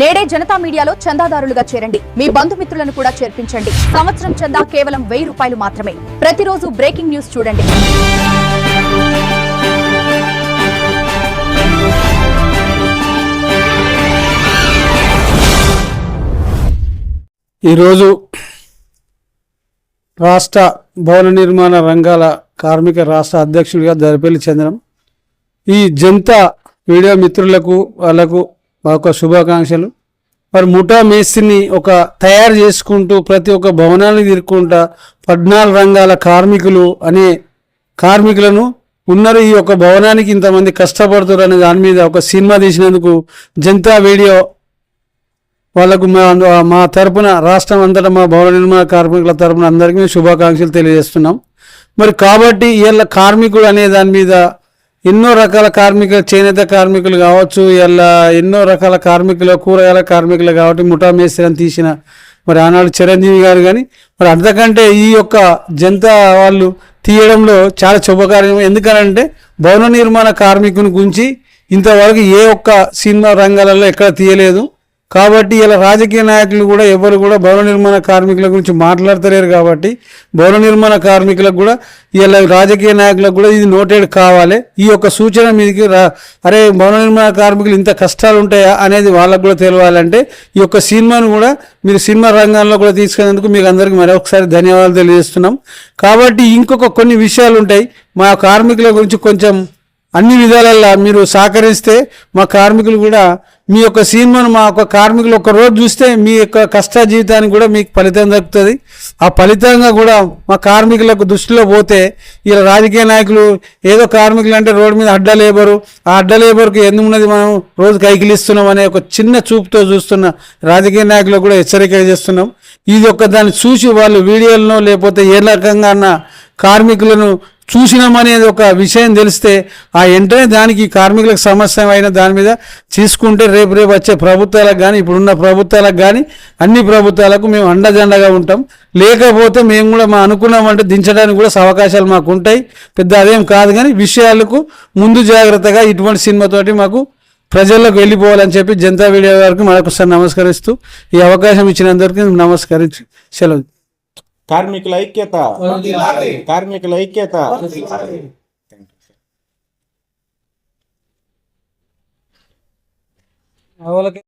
నేడే జనతా మీడియాలో చందాదారులుగా చేరండి. మీ బంధుమిత్రులను కూడా చేర్పించండి. సంవత్సరం చందా కేవలం వెయ్యి రూపాయలు మాత్రమే. ప్రతిరోజు బ్రేకింగ్ న్యూస్ చూడండి. ఈరోజు రాష్ట్ర భవన నిర్మాణ రంగాల కార్మిక రాష్ట్ర అధ్యక్షుడిగా దరిపల్లి చంద్రం ఈ జనతా మీడియా మిత్రులకు వాళ్ళకు మా యొక్క శుభాకాంక్షలు. మరి ముఠా మేస్త్రిని ఒక తయారు చేసుకుంటూ ప్రతి ఒక్క భవనాన్ని తిరుక్కుంటా పద్నాలుగు రంగాల కార్మికులు అనే కార్మికులను ఉన్నారు ఈ యొక్క భవనానికి ఇంతమంది కష్టపడుతారు అనే దాని మీద ఒక సినిమా తీసినందుకు జనతా వీడియో వాళ్ళకు మా మా తరపున రాష్ట్రం అంతటా మా భవన నిర్మాణ కార్మికుల తరపున అందరికీ శుభాకాంక్షలు తెలియజేస్తున్నాం. మరి కాబట్టి వీళ్ళ కార్మికుడు అనే దాని మీద ఎన్నో రకాల కార్మికులు చేనేత కార్మికులు కావచ్చు ఇలా ఎన్నో రకాల కార్మికులు కూరగాయల కార్మికులు కాబట్టి ముఠా మేస్త్రి అని తీసిన మరి ఆనాడు చిరంజీవి గారు కానీ మరి అంతకంటే ఈ యొక్క జనతా వాళ్ళు తీయడంలో చాలా శుభకార్యం. ఎందుకనంటే భవన నిర్మాణ కార్మికుని గురించి ఇంతవరకు ఏ ఒక్క సినిమా రంగాలలో ఎక్కడ తీయలేదు. కాబట్టి ఇలా రాజకీయ నాయకులు కూడా ఎవరు కూడా భవన నిర్మాణ కార్మికుల గురించి మాట్లాడతలేరు కాబట్టి భవన నిర్మాణ కార్మికులకు కూడా ఇలా రాజకీయ నాయకులకు కూడా ఇది నోటెడ్ కావాలి. ఈ యొక్క సూచన మీదకి రా అరే భవన నిర్మాణ కార్మికులు ఇంత కష్టాలు ఉంటాయా అనేది వాళ్ళకు కూడా తెలియాలంటే ఈ యొక్క సినిమాను కూడా మీరు సినిమా రంగంలో కూడా తీసుకునేందుకు మీకు అందరికీ మరొకసారి ధన్యవాదాలు తెలియజేస్తున్నాం. కాబట్టి ఇంకొక కొన్ని విషయాలు ఉంటాయి. మా కార్మికుల గురించి కొంచెం అన్ని విధాలల్లో మీరు సహకరిస్తే మా కార్మికులు కూడా మీ యొక్క సినిమాను మా యొక్క కార్మికులు ఒక రోజు చూస్తే మీ యొక్క కష్ట జీవితానికి కూడా మీకు ఫలితం దక్కుతుంది. ఆ ఫలితంగా కూడా మా కార్మికులకు దృష్టిలో పోతే ఇలా రాజకీయ నాయకులు ఏదో కార్మికులు అంటే రోడ్డు మీద అడ్డ లేబరు ఆ అడ్డ లేబర్కి ఎందుకున్నది మనం రోజు కైకిలిస్తున్నాం అనే ఒక చిన్న చూపుతో చూస్తున్న రాజకీయ నాయకులకు కూడా హెచ్చరిక చేస్తున్నాం. ఇది ఒక దాన్ని చూసి వాళ్ళు వీడియోలను లేకపోతే ఏ రకంగా అన్న కార్మికులను చూసినామనేది ఒక విషయం తెలిస్తే ఆ వెంటనే దానికి కార్మికులకు సమస్య అయిన దాని మీద తీసుకుంటే రేపు రేపు వచ్చే ప్రభుత్వాలకు కానీ ఇప్పుడున్న ప్రభుత్వాలకు కానీ అన్ని ప్రభుత్వాలకు మేము అండదండగా ఉంటాం. లేకపోతే మేము కూడా మా అనుకున్నామంటే దించడానికి కూడా అవకాశాలు మాకు ఉంటాయి. పెద్ద అదేం కాదు కానీ విషయాలకు ముందు జాగ్రత్తగా ఇటువంటి సినిమాతోటి మాకు ప్రజల్లోకి వెళ్ళిపోవాలని చెప్పి జనతా వీడియో గారికి మరొకసారి నమస్కరిస్తూ ఈ అవకాశం ఇచ్చినందరికీ నమస్కరించి సెలవు. కార్మికుల ఐక్యత కార్మికుల ఐక్యత వాళ్ళకి